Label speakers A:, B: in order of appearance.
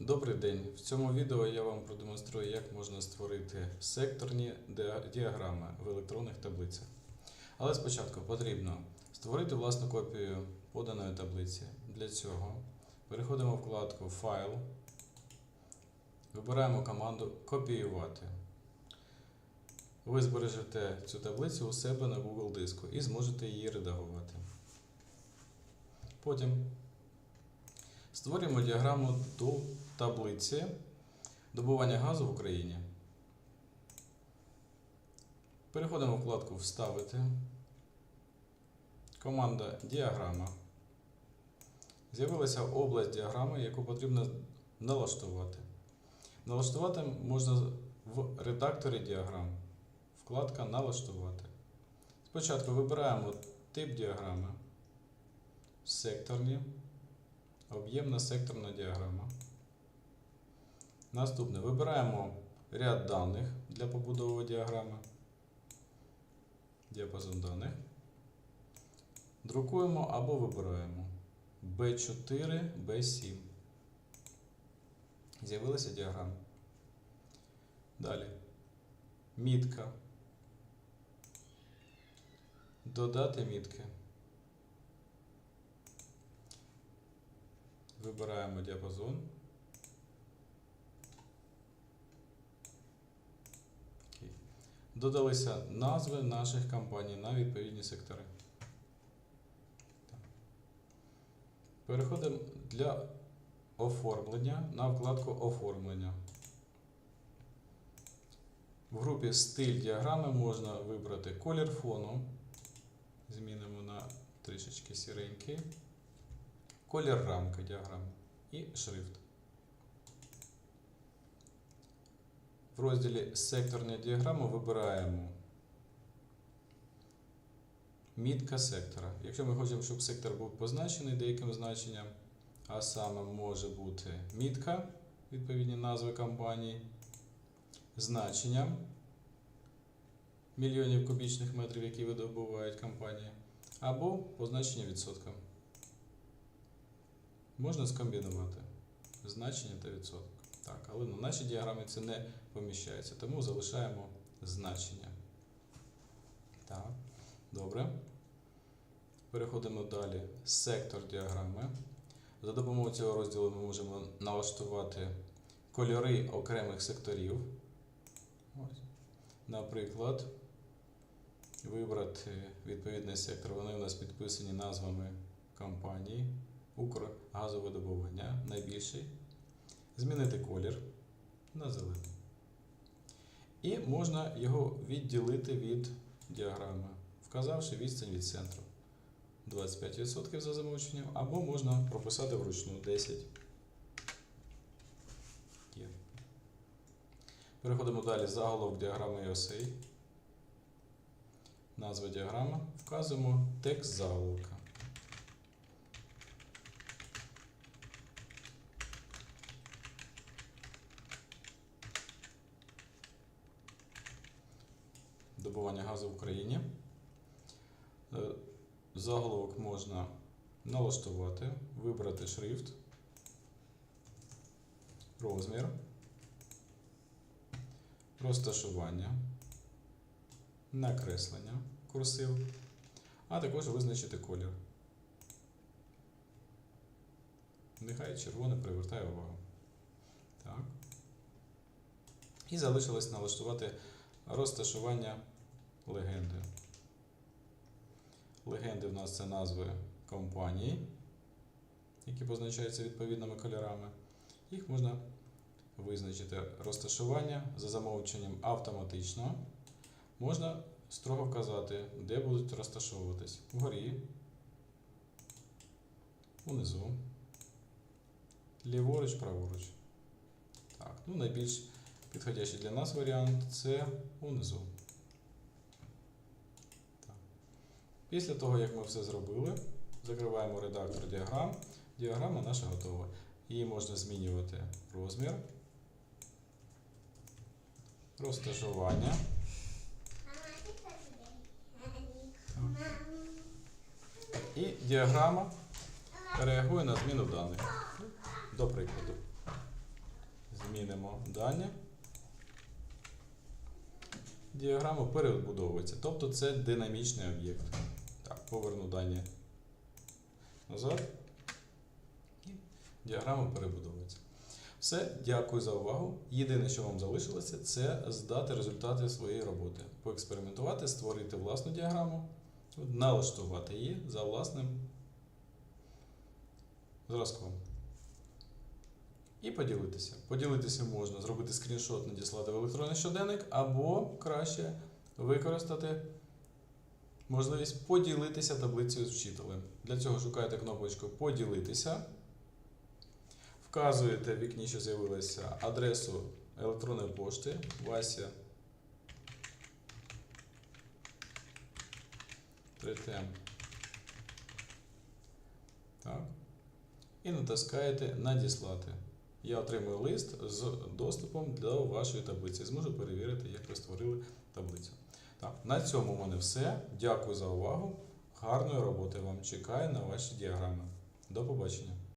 A: Добрий день. В цьому відео я вам продемонструю, як можна створити секторні діаграми в електронних таблицях. Але спочатку потрібно створити власну копію поданої таблиці. Для цього переходимо в вкладку Файл, вибираємо команду Копіювати. Ви збережете цю таблицю у себе на Google диску і зможете її редагувати. Потім Створюємо діаграму до таблиці добування газу в Україні. Переходимо в вкладку Вставити. Команда Діаграма. З'явилася область діаграми, яку потрібно налаштувати. Налаштувати можна в редакторі діаграм. Вкладка Налаштувати. Спочатку вибираємо тип діаграми, секторні. Об'ємна секторна діаграма. Наступне вибираємо ряд даних для побудови діаграми. Діапазон даних. Друкуємо або вибираємо B4, B7. З'явилася діаграма. Далі. Мітка. Додати мітки. Вибираємо діапазон. Додалися назви наших компаній на відповідні сектори. Переходимо для оформлення на вкладку Оформлення. В групі Стиль діаграми можна вибрати колір фону. Змінимо на трішечки сіренький колір рамки діаграми і шрифт. В розділі Секторні діаграми вибираємо мітка сектора. Якщо ми хочемо, щоб сектор був позначений деяким значенням, а саме може бути мітка, відповідні назви компаній, значення мільйонів кубічних метрів, які видобувають компанії, або позначення відсотком. Можна скомбінувати значення та відсоток. Так, але на нашій діаграмі це не поміщається, тому залишаємо значення. Так, добре. Переходимо далі. Сектор діаграми. За допомогою цього розділу ми можемо налаштувати кольори окремих секторів. Ось. Наприклад, вибрати відповідний сектор. Вони у нас підписані назвами компаній. Укргазовидобування найбільший. Змінити колір на зелений. І можна його відділити від діаграми, вказавши відстань від центру 25% за замовченням, або можна прописати вручну 10. Є. Переходимо далі заголовок діаграми і осей. Назва діаграми. Вказуємо текст заголовка. Добування газу в Україні. Е, Заголовок можна налаштувати, вибрати шрифт, розмір, розташування, накреслення курсив, а також визначити колір. Нехай червоне привертає увагу. Так. І залишилось налаштувати розташування легенди. Легенди в нас це назви компаній, які позначаються відповідними кольорами. Їх можна визначити розташування за замовченням автоматично. Можна строго вказати, де будуть розташовуватись. Вгорі, унизу, ліворуч, праворуч. Так, ну найбільш Підходящий для нас варіант це унизу. Так. Після того, як ми все зробили, закриваємо редактор діаграм. Діаграма наша готова. Її можна змінювати розмір, розташування. І діаграма реагує на зміну даних. До прикладу. змінимо дані. Діаграма перебудовується. Тобто це динамічний об'єкт. Поверну дані назад. І діаграма перебудовується. Все, дякую за увагу. Єдине, що вам залишилося, це здати результати своєї роботи, поекспериментувати, створити власну діаграму, налаштувати її за власним зразком. І поділитися. Поділитися можна, зробити скріншот, надіслати в електронний щоденник, або краще використати можливість поділитися таблицею з вчителем. Для цього шукаєте кнопочку Поділитися. Вказуєте в вікні, що з'явилася адресу електронної пошти Вася 3 Так. І натискаєте Надіслати. Я отримую лист з доступом до вашої таблиці. Зможу перевірити, як ви створили таблицю. Так, на цьому в мене все. Дякую за увагу. Гарної роботи вам чекаю на ваші діаграми. До побачення.